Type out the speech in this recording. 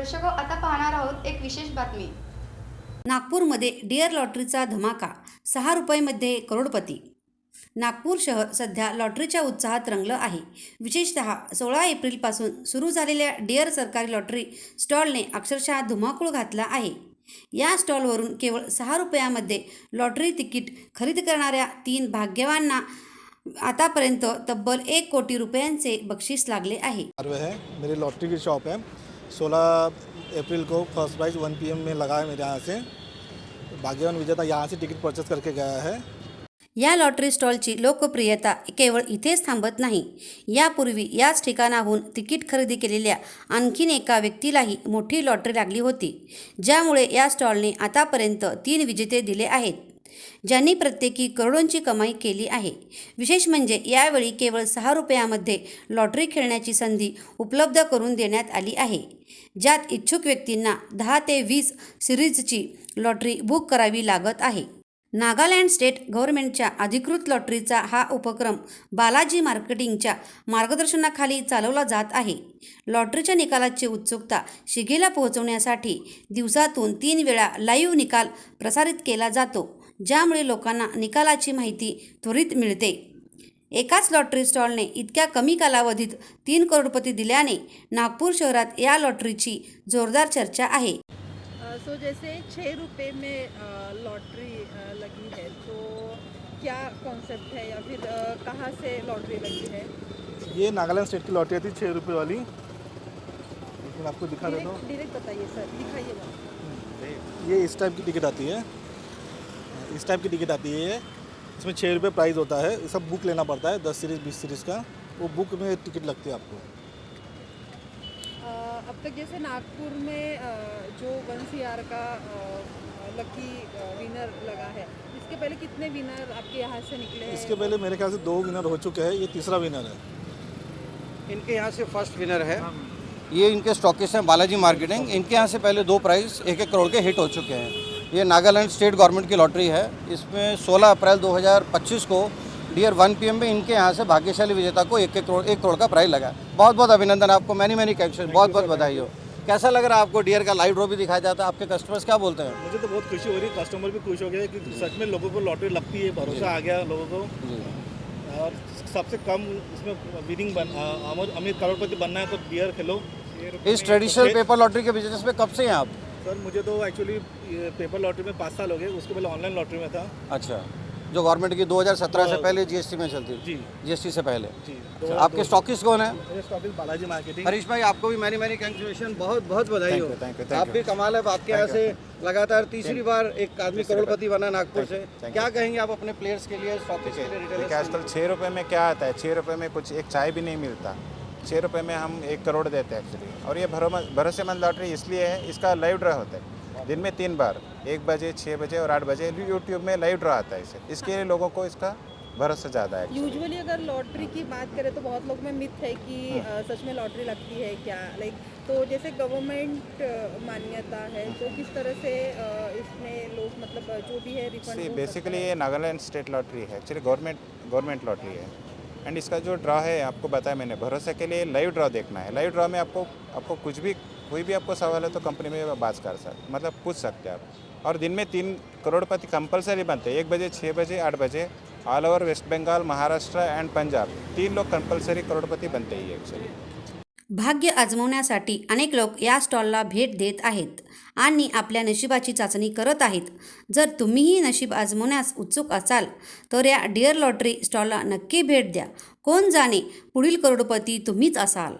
दर्शको आता पाहणार आहोत एक विशेष बातमी. नागपूरमध्ये डिअर लॉटरीचा धमाका सहा रुपयेमध्ये करोडपती. नागपूर शहर सध्या लॉटरीच्या उत्साहात रंगलं आहे. विशेषतः सोळा एप्रिलपासून सुरू झालेल्या डिअर सरकारी लॉटरी स्टॉलने अक्षरशः धुमाकूळ घातला आहे. या स्टॉलवरून केवळ सहा रुपयामध्ये लॉटरी तिकीट खरेदी करणाऱ्या तीन भाग्यवांना आतापर्यंत तब्बल एक कोटी रुपयांचे बक्षीस लागले आहे. मेरी लॉटरी की शॉप है। 16 अप्रैल को फर्स्ट प्राइज 1 पीएम में लगा है मेरे यहाँ से। भाग्यवान विजेता यहाँ से टिकट परचेस करके गया है। या लॉटरी स्टॉलची लोकप्रियता केवळ इथेच थांबत नाही. यापूर्वी याच ठिकाणाहून तिकीट खरेदी केलेल्या आणखीन एका व्यक्तीलाही मोठी लॉटरी लागली होती ज्यामुळे या स्टॉलने आतापर्यंत तीन विजेते दिले आहेत. ज्यांनी प्रत्येकी करोडोंची कमाई केली आहे. विशेष म्हणजे यावेळी केवळ सहा रुपयामध्ये लॉटरी खेळण्याची संधी उपलब्ध करून देण्यात आली आहे. ज्यात इच्छुक व्यक्तींना दहा ते वीस सिरीजची लॉटरी बुक करावी लागत आहे. नागालँड स्टेट गव्हर्नमेंटच्या अधिकृत लॉटरीचा हा उपक्रम बालाजी मार्केटिंगच्या मार्गदर्शनाखाली चालवला जात आहे. लॉटरीच्या निकालाची उत्सुकता शिगेला पोहोचवण्यासाठी दिवसातून तीन वेळा लाईव्ह निकाल प्रसारित केला जातो. ज्यामुळे लोकांना निकालाची माहिती त्वरित मिळते. एकाच लॉटरी स्टॉलने इतक्या कमी कालावधीत तीन करोडपती दिल्याने नागपूर शहरात या लॉटरीची जोरदार चर्चा आहे. सो जैसे छः रुपये में लॉटरी लगी है तो क्या कॉन्सेप्ट है या फिर कहाँ से लॉटरी लगी है? ये नागालैंड स्टेट की लॉटरी थी छः रुपये वाली। लेकिन आपको दिखा देता हूँ। डायरेक्ट बताइए सर दिखाइएगा। ये इस टाइप की टिकट आती है। इस टाइप की टिकट आती है ये। इसमें छः रुपये प्राइस होता है। ये सब बुक लेना पड़ता है दस सीरीज़ बीस सीरीज़ का। वो बुक में टिकट लगती है आपको। अब तक जैसे नागपुर में जो वन सी आर का लकी विनर लगा है इसके पहले कितने विनर आपके यहाँ से निकले हैं? इसके पहले मेरे ख्याल से दो विनर हो चुके हैं ये तीसरा विनर है। इनके यहाँ से फ़र्स्ट विनर है। ये इनके स्टॉकिस्ट हैं बालाजी मार्केटिंग इनके यहाँ से पहले दो प्राइस एक एक करोड़ के हिट हो चुके हैं। ये नागालैंड स्टेट गवर्नमेंट की लॉटरी है। इसमें 16 अप्रैल 2025 को डियर 1 पीएम में इनके यहाँ से भाग्यशाली विजेता को एक एक करोड़ एक करोड़ का प्राइज लगा। बहुत बहुत अभिनंदन आपको मैनी मैनी कैप्शन बहुत बहुत बधाई हो। कैसा लग रहा है आपको डियर का लाइव ड्रॉ भी दिखाया जाता है? आपके कस्टमर्स क्या बोलते हैं? मुझे तो बहुत खुशी हो रही है। कस्टमर भी खुश हो गए कि सच में लोगों को लॉटरी लगती है भरोसा आ गया लोगों को। और सबसे कम इसमें विनिंग बन अमीर करोड़पति बनना है तो डियर खेलो। इस ट्रेडिशनल पेपर लॉटरी के बिज़नेस में कब से हैं आप? सर मुझे तो एक्चुअली पेपर लॉटरी में पाँच साल हो गए उसके पहले ऑनलाइन लॉटरी में था। अच्छा जो गवर्नमेंट की 2017 से पहले जीएसटी में चलती थी। जी। जीएसटी से पहले। जी अच्छा, आपके स्टॉकिस्ट कौन है? मेरे बालाजी मार्केटिंग हरीश भाई आपको भी मैनी मैनी कंग्रेचुलेशन बहुत बहुत बधाई हो। आप भी कमाल है आपके यहाँ से लगातार तीसरी बार एक आदमी करोड़पति बना नागपुर से। क्या कहेंगे आप अपने प्लेयर्स के लिए? स्टॉकिस्ट के लिए आजकल छः रुपये में क्या आता है? छः रुपये में कुछ एक चाय भी नहीं मिलता। छः रुपये में हम एक करोड़ देते हैं एक्चुअली और ये भरोसेमंद लॉटरी इसलिए है इसका लाइव ड्रा होता है। दिन में तीन बार एक बजे छः बजे और आठ बजे यूट्यूब में लाइव ड्रा आता है इसे। इसके लिए लोगों को इसका भरोसा ज़्यादा है। यूजुअली अगर लॉटरी की बात करें तो बहुत लोग में मिथ है कि अ, सच में लॉटरी लगती है क्या? लाइक तो जैसे गवर्नमेंट मान्यता है तो किस तरह से इसमें लोग मतलब जो भी है रिफंड बेसिकली ये नागालैंड स्टेट लॉटरी है एक्चुअली गवर्नमेंट गवर्नमेंट लॉटरी है। एंड इसका जो ड्रा है, आपको बताया मैंने, भरोसे के लिए लाइव ड्रा देखना है। लाइव ड्रा में आपको आपको कुछ भी, कोई भी आपको सवाल है तो कंपनी में बात कर सकते मतलब पूछ सकते हैं आप। और दिन में तीन करोड़पति कंपलसरी बनते हैं। एक बजे छः बजे, आठ बजे all over West Bengal Maharashtra and Punjab तीन लोग कंपलसरी करोड़पति बनते ही एक्चुअली भाग्य आजमवण्यासाठी अनेक लोक या स्टॉलला भेट देत आहेत आणि आपल्या नशिबाची चाचणी करत आहेत. जर तुम्हीही नशीब आजमवण्यास उत्सुक असाल तर या डिअर लॉटरी स्टॉलला नक्की भेट द्या. कोण जाणे पुढील करोडपती तुम्हीच असाल.